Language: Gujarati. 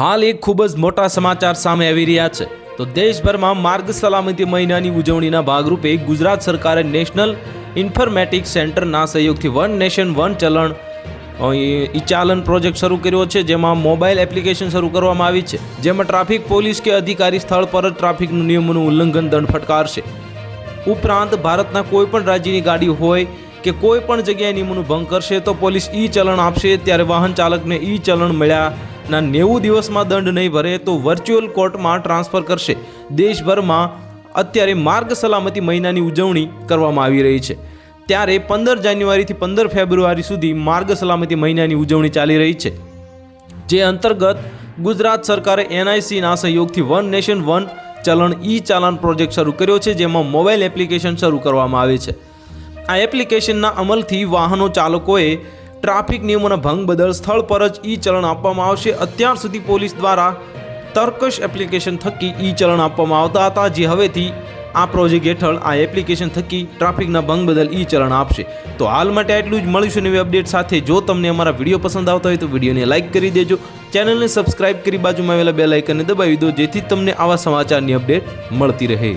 હાલ એક ખૂબ જ મોટા સમાચાર સામે આવી રહ્યા છે. તો દેશભરમાં માર્ગ સલામતી મહિનાની ઉજવણીના ભાગરૂપે ગુજરાત સરકારે નેશનલ ઇન્ફોર્મેટિક્સ સેન્ટરના સહયોગથી વન નેશન, વન ચલણ ઇચાલન પ્રોજેક્ટ શરૂ કર્યો છે, જેમાં મોબાઈલ એપ્લિકેશન શરૂ કરવામાં આવી છે, જેમાં ટ્રાફિક પોલીસ કે અધિકારી સ્થળ પર જ ટ્રાફિકનું નિયમોનું ઉલ્લંઘન, દંડ ફટકારશે. ઉપરાંત ભારતના કોઈ પણ રાજ્યની ગાડી હોય કે કોઈ પણ જગ્યાએ નિયમોનું ભંગ કરશે, તો પોલીસ ઈ ચલણ આપશે, ત્યારે વાહન ચાલકને ઈ ચલણ મળ્યાના નેવું દિવસમાં દંડ નહીં ભરે તો વર્ચ્યુઅલ કોર્ટમાં ટ્રાન્સફર કરશે. દેશભરમાં અત્યારે માર્ગ સલામતી મહિનાની ઉજવણી કરવામાં આવી રહી છે. ત્યારે પંદર જાન્યુઆરીથી પંદર ફેબ્રુઆરી સુધી માર્ગ સલામતી મહિનાની ઉજવણી ચાલી રહી છે. જે અંતર્ગત ગુજરાત સરકારે એનઆઈસીના સહયોગથી વન નેશન વન ચલણ ઈ ચાલાન પ્રોજેક્ટ શરૂ કર્યો છે, જેમાં મોબાઈલ એપ્લિકેશન શરૂ કરવામાં આવે છે. આ એપ્લિકેશનના અમલથી વાહનો ચાલકોએ ટ્રાફિક નિયમોના ભંગ બદલ સ્થળ પર જ ઈ ચલણ આપવામાં આવશે. અત્યાર સુધી પોલીસ દ્વારા તર્કશ એપ્લિકેશન થકી ઈ ચલણ આપવામાં આવતા હતા, જે હવેથી આ પ્રોજેક્ટ હેઠળ આ એપ્લિકેશન થકી ટ્રાફિકના ભંગ બદલ ઈ ચલણ આપશે. તો હાલ માટે આટલું જ. મળીશું નવી અપડેટ સાથે. જો તમને અમારા વીડિયો પસંદ આવતા હોય તો વિડીયોને લાઇક કરી દેજો. ચેનલને સબસ્ક્રાઇબ કરી બાજુમાં આવેલા બે લાઇકનને દબાવી દો, જેથી તમને આવા સમાચારની અપડેટ મળતી રહે.